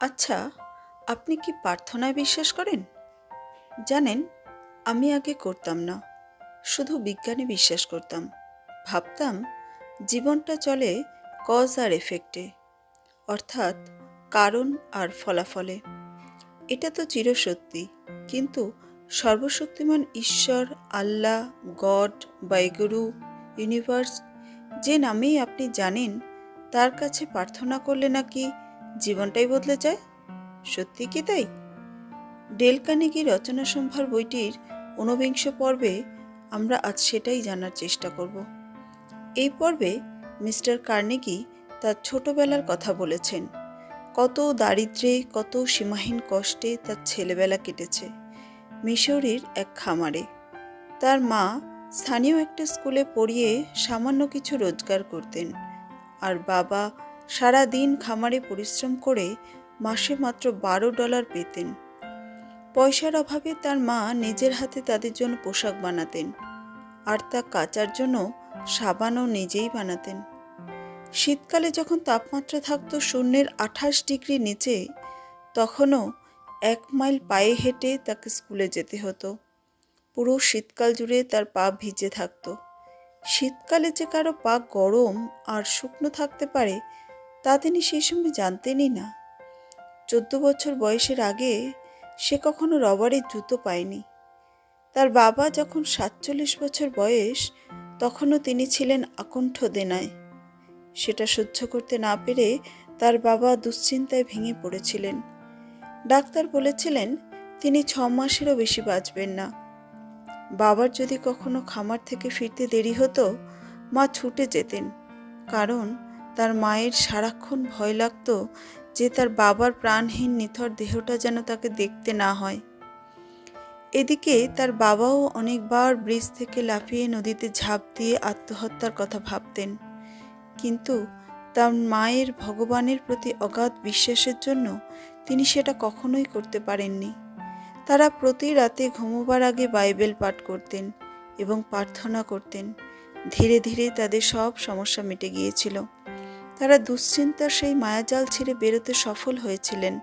আচ্ছা আপনি কি প্রার্থনায় বিশ্বাস করেন? জানেন, আমি আগে করতাম না, শুধু বিজ্ঞানে বিশ্বাস করতাম। ভাবতাম, জীবনটা চলে কজ আর এফেক্টে অর্থাৎ কারণ আর ফলাফলে। এটা তো চিরসত্যি, কিন্তু সর্বশক্তিমান ঈশ্বর, আল্লাহ, গড বাইগুরু ইউনিভার্স যে নামেই আপনি জানেন, তার কাছে প্রার্থনা করলে নাকি জীবনটাই বদলে যায়? সত্যি কি তাই? ডেল কানেগি রচনা সম্ভার বইটির ঊনবিংশ পর্বে আমরা আজ সেটাই জানার চেষ্টা করব। এই পর্বে মিস্টার কার্নেগি তার ছোটবেলার কথা বলেছেন। কত দারিদ্রে, কত সীমাহীন কষ্টে তার ছেলেবেলা কেটেছে মিশরের এক খামারে। তার মা স্থানীয় একটা স্কুলে পড়িয়ে সামান্য কিছু রোজগার করতেন। আর বাবা সারা দিন খামারে পরিশ্রম করে মাসে মাত্র বারো ডলার পেতেন। পয়সার অভাবে তার মা নিজের হাতে তাদের জন্য পোশাক বানাতেন আর তা কাচার জন্য সাবানও নিজেই বানাতেন। শীতকালে যখন তাপমাত্রা থাকতো শূন্যের আঠাশ ডিগ্রি নিচে, তখনও এক মাইল পায়ে হেঁটে তাকে স্কুলে যেতে হতো। পুরো শীতকাল জুড়ে তার পা ভিজে থাকতো। শীতকালে যে কারও পা গরম আর শুকনো থাকতে পারে তা তিনি সেই সময় জানতেনই না। চোদ্দ বছর বয়সের আগে সে কখনো রবারের জুতো পায়নি। তার বাবা যখন সাতচল্লিশ বছর বয়স, তখনও তিনি ছিলেন আকণ্ঠ দেনায়। সেটা সহ্য করতে না পেরে তার বাবা দুশ্চিন্তায় ভেঙে পড়েছিলেন। ডাক্তার বলেছিলেন, তিনি ছ মাসেরও বেশি বাঁচবেন না। বাবার যদি কখনো খামার থেকে ফিরতে দেরি হতো, মা ছুটে যেতেন। কারণ তার মায়ের সারাক্ষণ ভয় লাগতো যে তার বাবার প্রাণহীন নিথর দেহটা যেন তাকে দেখতে না হয়। এদিকে তার বাবাও অনেকবার ব্রিজ থেকে লাফিয়ে নদীতে ঝাঁপ দিয়ে আত্মহত্যার কথা ভাবতেন। কিন্তু তার মায়ের ভগবানের প্রতি অগাধ বিশ্বাসের জন্য তিনি সেটা কখনোই করতে পারেননি। তারা প্রতি রাতে ঘুমোবার আগে বাইবেল পাঠ করতেন এবং প্রার্থনা করতেন। ধীরে ধীরে তাদের সব সমস্যা মিটে গিয়েছিল। তারা দুশ্চিন্তার সেই মায়াজাল ছেড়ে বেরোতে সফল হয়েছিলেন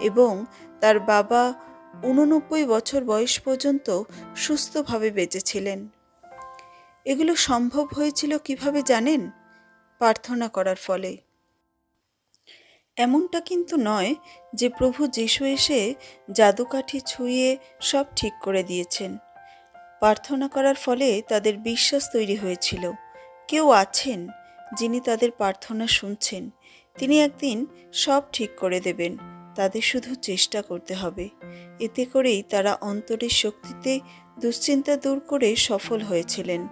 এবং তার বাবা উননব্বই বছর বয়স পর্যন্ত সুস্থভাবে বেঁচেছিলেন। এগুলো সম্ভব হয়েছিল কীভাবে জানেন? প্রার্থনা করার ফলে। এমনটা কিন্তু নয় যে প্রভু যিশু এসে জাদুকাঠি ছুঁয়ে সব ঠিক করে দিয়েছেন। প্রার্থনা করার ফলে তাদের বিশ্বাস তৈরি হয়েছিল। কেউ আছেন? যিনি তাদের প্রার্থনা শুনছেন, তিনি একদিন সব ঠিক করে দেবেন, তাদের শুধু চেষ্টা করতে হবে। এতে করেই তারা অন্তরের শক্তিতে দুশ্চিন্তা দূর করে সফল হয়েছিলেন।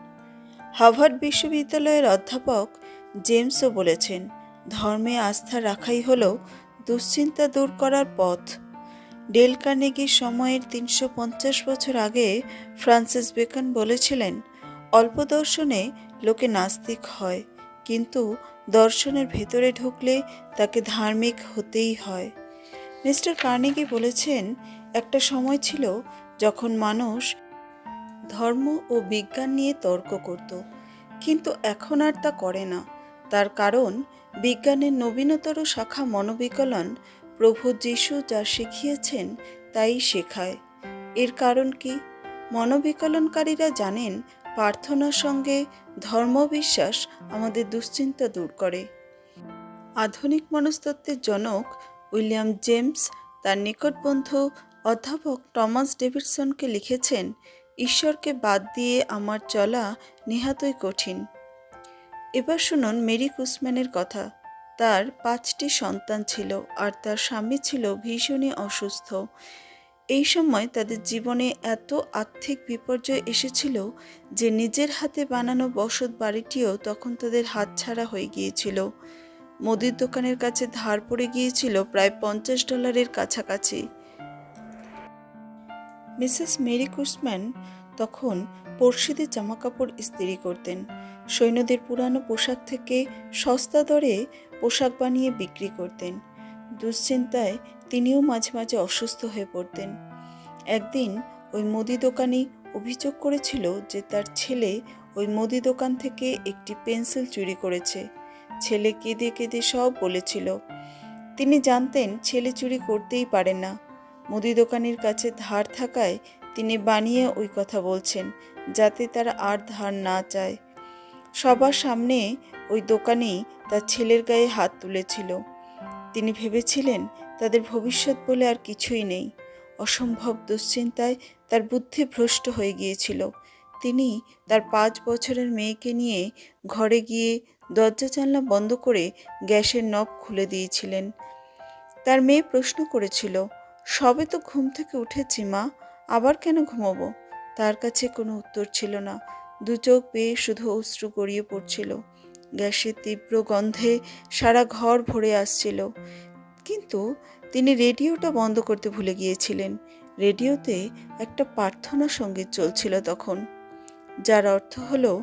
হার্ভার্ড বিশ্ববিদ্যালয়ের অধ্যাপক জেমসও বলেছেন, ধর্মে আস্থা রাখাই হল দুশ্চিন্তা দূর করার পথ। ডেল কার্নেগির সময়ের তিনশো পঞ্চাশ বছর আগে ফ্রান্সিস বেকন বলেছিলেন, অল্প দর্শনে লোকে নাস্তিক হয়। কিন্তু দর্শনের ভেতরে ঢুকলে তাকে ধার্মিক হতেই হয়। মিস্টার কার্নেগি বলেছেন, একটা সময় ছিল যখন মানুষ ধর্ম ও বিজ্ঞান নিয়ে তর্ক করত, কিন্তু এখন আর তা করে না। তার কারণ, বিজ্ঞানের নবীনতর শাখা মনোবিকলন প্রভু যিশু যা শিখিয়েছেন তাই শেখায়। এর কারণ কি? মনোবিকলনকারীরা জানেন, প্রার্থনার সঙ্গে ধর্মবিশ্বাস আমাদের দুশ্চিন্তা দূর করে। আধুনিক মনস্তত্ত্বের জনক উইলিয়াম জেমস তার নিকট বন্ধু অধ্যাপক টমাস ডেভিডসনকে লিখেছেন, ঈশ্বরকে বাদ দিয়ে আমার চলা নিহাতই কঠিন। এবার শুনুন মেরি কুসম্যানের কথা। তার পাঁচটি সন্তান ছিল আর তার স্বামী ছিল ভীষণই অসুস্থ। এই সময় তাদের জীবনে এত আর্থিক বিপর্যয় এসেছিল যে নিজের হাতে বানানো বসত বাড়িটিও তখন তাদের হাতছাড়া হয়ে গিয়েছিল। মুদির দোকানের কাছে ধার পড়ে গিয়েছিল প্রায় পঞ্চাশ ডলারের কাছাকাছি। মিসেস মেরি কুসম্যান তখন পড়শিদের জামাকাপড় ইস্ত্রি করতেন। সৈন্যদের পুরানো পোশাক থেকে সস্তা দরে পোশাক বানিয়ে বিক্রি করতেন। দুশ্চিন্তায় তিনিও মাঝে মাঝে অসুস্থ হয়ে পড়তেন। একদিন ওই মুদি দোকানি অভিযোগ করেছিল যে তার ছেলে ওই মুদি দোকান থেকে একটি পেন্সিল চুরি করেছে। ছেলে কেঁদে কেঁদে সব বলেছিল। তিনি জানতেন ছেলে চুরি করতেই পারে না। মুদি দোকানের কাছে ধার থাকায় তিনি বানিয়ে ওই কথা বলছেন, যাতে তারা আর ধার না চায়। সবার সামনে ওই দোকানেই তার ছেলের গায়ে হাত তুলেছিল। তিনি ভেবেছিলেন তাদের ভবিষ্যৎ বলে আর কিছুই নেই। অসম্ভব দুশ্চিন্তায় তার বুদ্ধি ভ্রষ্ট হয়ে গিয়েছিল। তিনি তার পাঁচ বছরের মেয়েকে নিয়ে ঘরে গিয়ে দরজা জানলা বন্ধ করে গ্যাসের নব খুলে দিয়েছিলেন। তার মেয়ে প্রশ্ন করেছিল, সবে তো ঘুম থেকে উঠেছি মা, আবার কেন ঘুমাবো? তার কাছে কোনো উত্তর ছিল না। দু চোখ পেয়ে শুধু অশ্রু গড়িয়ে পড়ছিল। গ্যাসের তীব্র গন্ধে সারা ঘর ভরে আসছিল। কিন্তু তিনি রেডিওটা বন্ধ করতে ভুলে গিয়েছিলেন। রেডিওতে একটা প্রার্থনা সংগীত চলছিল তখন, যার অর্থ হলো,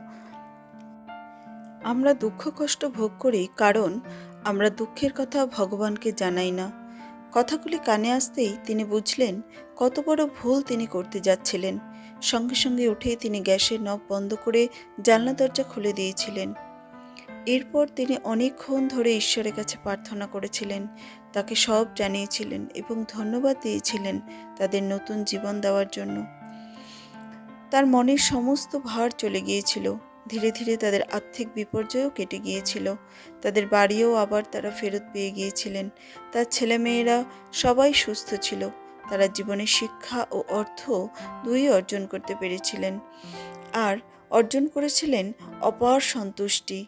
আমরা দুঃখ কষ্ট ভোগ করি কারণ আমরা দুঃখের কথা ভগবানকে জানাই না। কথাগুলি কানে আসতেই তিনি বুঝলেন কত বড় ভুল তিনি করতে যাচ্ছিলেন। সঙ্গে সঙ্গে উঠে তিনি গ্যাসের নব বন্ধ করে জানলা দরজা খুলে দিয়েছিলেন। এরপর তিনি অনেকক্ষণ ধরে ঈশ্বরের কাছে প্রার্থনা করেছিলেন, তাকে সব জানিয়েছিলেন এবং ধন্যবাদ দিয়েছিলেন তাদের নতুন জীবন দেওয়ার জন্য। তার মনের সমস্ত ভার চলে গিয়েছিল, ধীরে ধীরে তাদের আর্থিক বিপর্যয়ও কেটে গিয়েছিল, তাদের বাড়িও আবার তারা ফেরত পেয়ে গিয়েছিলেন, তার ছেলেমেয়েরা সবাই সুস্থ ছিল, তারা জীবনে শিক্ষা ও অর্থ দুই অর্জন করতে পেরেছিলেন। আর অর্জন করেছিলেন অপার সন্তুষ্টি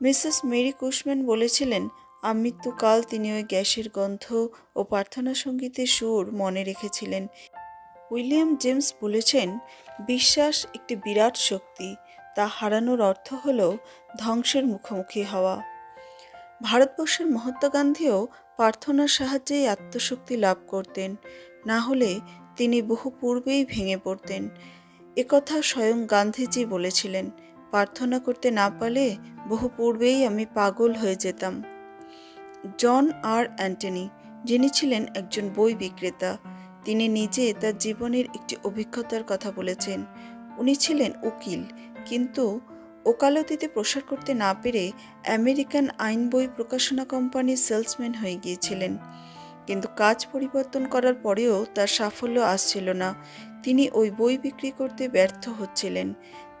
মিসেস মেরি কুশম্যান বলেছিলেন, আমৃত্যুকাল তিনি ওই গ্যাসের গন্ধ ও প্রার্থনা সঙ্গীতের সুর মনে রেখেছিলেন। উইলিয়াম জেমস বলেছেন, বিশ্বাস একটি বিরাট শক্তি, তা হারানোর অর্থ হল ধ্বংসের মুখোমুখি হওয়া। ভারতবর্ষের মহাত্মা গান্ধীও প্রার্থনার সাহায্যেই আত্মশক্তি লাভ করতেন, না হলে তিনি বহু পূর্বেই ভেঙে পড়তেন। একথা স্বয়ং গান্ধীজি বলেছিলেন প্রার্থনা করতে না পারলে বহু পূর্বেই আমি পাগল হয়ে যেতাম। জন আর অ্যান্টনি, যিনি ছিলেন একজন বই বিক্রেতা, তিনি নিজে তার জীবনের একটি অভিজ্ঞতার কথা বলেছেন। উনি ছিলেন উকিল, কিন্তু ওকালতিতে প্রসার করতে না পেরে আমেরিকান আইন বই প্রকাশনা কোম্পানির সেলসম্যান হয়ে গিয়েছিলেন। কিন্তু কাজ পরিবর্তন করার পরেও তার সাফল্য আসছিল না। তিনি ওই বই বিক্রি করতে ব্যর্থ হচ্ছিলেন।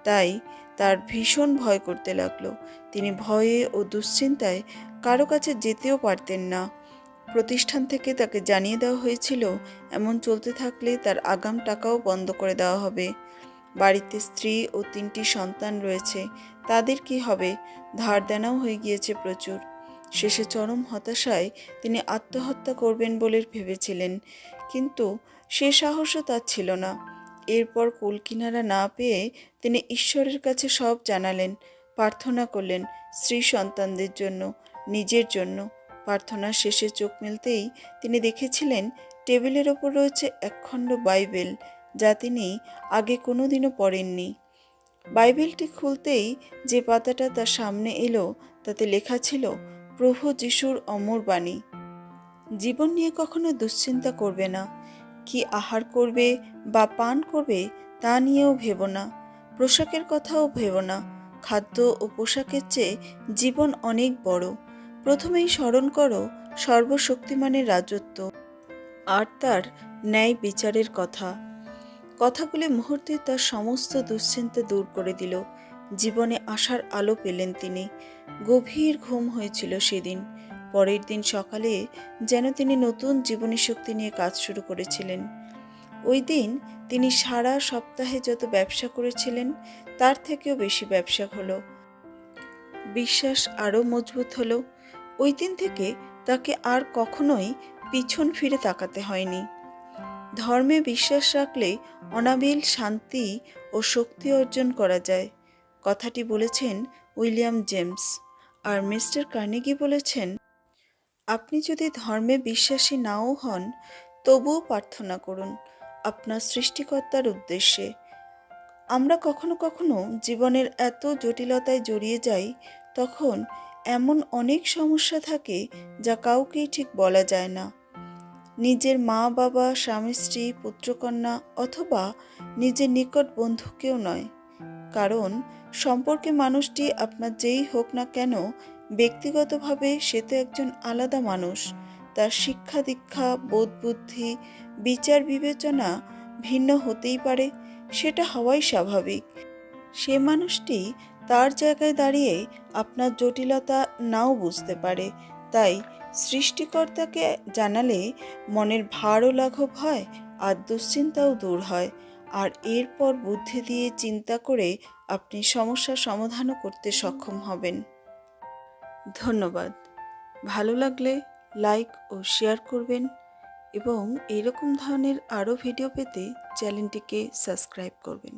তাই তার ভীষণ ভয় করতে লাগল। তিনি ভয়ে ও দুশ্চিন্তায় কারও কাছে যেতেও পারতেন না। প্রতিষ্ঠান থেকে তাকে জানিয়ে দেওয়া হয়েছিল, এমন চলতে থাকলে তার আগাম টাকাও বন্ধ করে দেওয়া হবে। বাড়িতে স্ত্রী ও তিনটি সন্তান রয়েছে, তাদের কি হবে? ধার দেনাও হয়ে গিয়েছে প্রচুর। শেষে চরম হতাশায় তিনি আত্মহত্যা করবেন বলে ভেবেছিলেন, কিন্তু সে সাহসও তার ছিল না। এরপর কুলকিনারা না পেয়ে তিনি ঈশ্বরের কাছে সব জানালেন, প্রার্থনা করলেন স্ত্রী সন্তানদের জন্য, নিজের জন্য। প্রার্থনার শেষে চোখ মেলতেই তিনি দেখেছিলেন টেবিলের ওপর রয়েছে একখণ্ড বাইবেল, যা তিনি আগে কোনোদিনও পড়েননি। বাইবেলটি খুলতেই যে পাতাটা তার সামনে এলো, তাতে লেখা ছিল, প্রভু যিশুর অমর বাণী। জীবন নিয়ে কখনো দুশ্চিন্তা করবে না। কি আহার করবে বা পান করবে তা নিয়েও ভেবো না। পোশাকের কথাও ভেবো না। খাদ্য ও পোশাকের চেয়ে জীবন অনেক বড়। প্রথমেই স্মরণ করো সর্বশক্তিমানের রাজত্ব। আর তার ন্যায় বিচারের কথা। কথাগুলি মুহূর্তে তার সমস্ত দুশ্চিন্তা দূর করে দিল। জীবনে আসার আলো পেলেন তিনি। গভীর ঘুম হয়েছিল সেদিন। পরের দিন সকালে যেন তিনি নতুন জীবনী শক্তি নিয়ে কাজ শুরু করেছিলেন। ওই দিন তিনি সারা সপ্তাহে যত ব্যবসা করেছিলেন, তার থেকেও বেশি ব্যবসা হলো। বিশ্বাস আরও মজবুত হলো। ওই দিন থেকে তাকে আর কখনোই পিছন ফিরে তাকাতে হয়নি। ধর্মে বিশ্বাস রাখলে অনাবিল শান্তি ও শক্তি অর্জন করা যায়। কথাটি বলেছেন উইলিয়াম জেমস। আর মিস্টার কার্নেগি বলেছেন আপনি যদি ধর্মে বিশ্বাসী নাও হন, তবুও প্রার্থনা করুন আপনার সৃষ্টিকর্তার উদ্দেশ্যে। আমরা কখনো কখনো জীবনের এত জটিলতায় জড়িয়ে যাই, তখন এমন অনেক সমস্যা থাকে যা কাউকেই ঠিক বলা যায় না। নিজের মা, বাবা, স্বামী, স্ত্রী, পুত্রকন্যা অথবা নিজের নিকট বন্ধুকেও নয়। কারণ সম্পর্কে মানুষটি আপনার যেই হোক না কেন ব্যক্তিগতভাবে সে তো একজন আলাদা মানুষ। তার শিক্ষা দীক্ষা, বোধ বুদ্ধি, বিচার বিবেচনা ভিন্ন হতেই পারে, সেটা হওয়াই স্বাভাবিক। সে মানুষটি তার জায়গায় দাঁড়িয়ে আপনার জটিলতা নাও বুঝতে পারে। তাই সৃষ্টিকর্তাকে জানালে মনের ভারও লাঘব হয়, আর দুশ্চিন্তাও দূর হয়। আর এরপর বুদ্ধি দিয়ে চিন্তা করে আপনি সমস্যার সমাধানও করতে সক্ষম হবেন। ধন্যবাদ। ভালো লাগলে লাইক ও শেয়ার করবেন এবং এরকম ধরনের আরও ভিডিও পেতে চ্যানেলটিকে সাবস্ক্রাইব করবেন।